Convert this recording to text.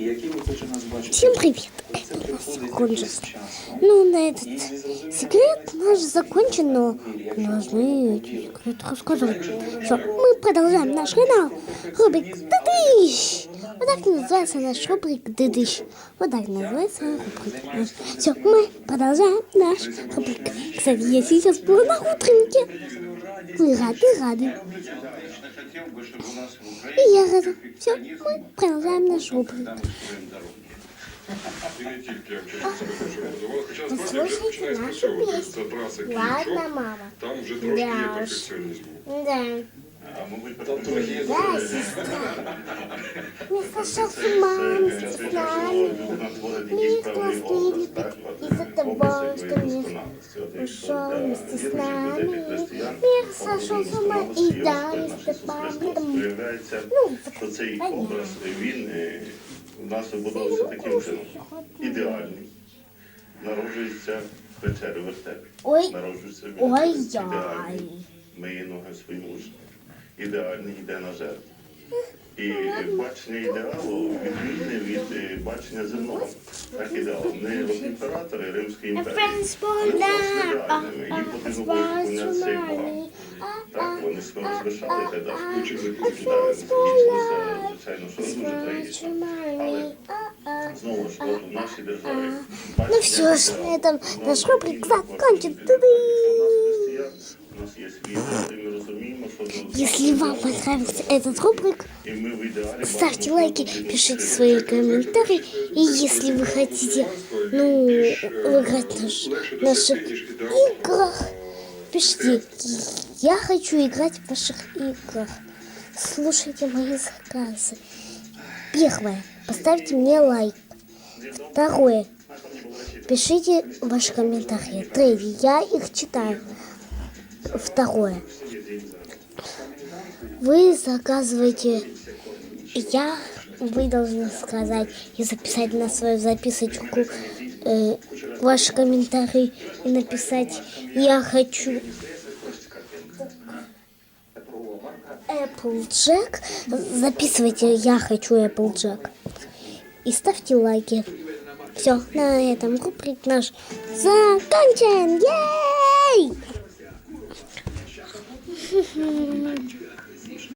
і які ви хочете нас бачити. Всем привет! Це Это у нас приходить закончился. з часом. Ну, на І этот незрозуміло, секрет наш закончен, но должны эти секреты рассказать. Все, мы продолжаем наш канал. Рубрик Дыдыщ. Вот так называется наш рубрик Дыдыщ. Вот так называется рубрик наш. Все, мы продолжаем наш рубрик. Кстати, я сейчас была на утреннике. Вы рады, рады. И я рада. Все, мы продолжаем наш рубрик. І не тільки, я вчора себе дуже розвивала, хоча насправді вже Послухайте починає нашу спрацьовувати. пісню. Це траса Ладно, Київ-Чоп, мама. там вже трошки є Да уж. перфекціонізму. Да. Там трохи є Да, сестра. Не сошел с ума вместе с нами. Мир классный ушел вместе с нами. Мир сошел с ума и да, вместе с Ну, що цей образ він е, у нас вибудовується таким чином. Ідеальний. Народжується в печері вертеп. Ой, Народжується він ой, ідеальний. Миє ноги своїм учням. Ідеальний йде на жертву. І е, бачення ідеалу відмінне від е, бачення земного. Так ідеал. Не от імператори Римської імперії. friends Вони for були now. ідеальними. Їм потрібно було поклонятися як богам. Так, вони себе розвишали та далі. Учили звичайно, що не дуже трагічно. Але знову ж, от в нашій державі Ну все ж, на этом наш рубрик закончен. Тыды. У нас є світ, і ми розуміємо, що Если вам понравился этот рубрик, і ми в ідеалі ставьте бачимо лайки, повну пишите людину. свои комментарии. И если вы хотите, ну, играть в наш, наших играх, пишите. Я хочу играть в ваших играх. Слушайте мои заказы. Первое. Поставьте мне лайк. Второе. Пишите ваши комментарии. Третье. Я их читаю. Второе. Вы заказываете я, вы должны сказать и записать на свою записочку э, ваш комментарий и написать «Я хочу Applejack». Записывайте «Я хочу Applejack» и ставьте лайки. Все, на этом рубрик наш закончен. Ей!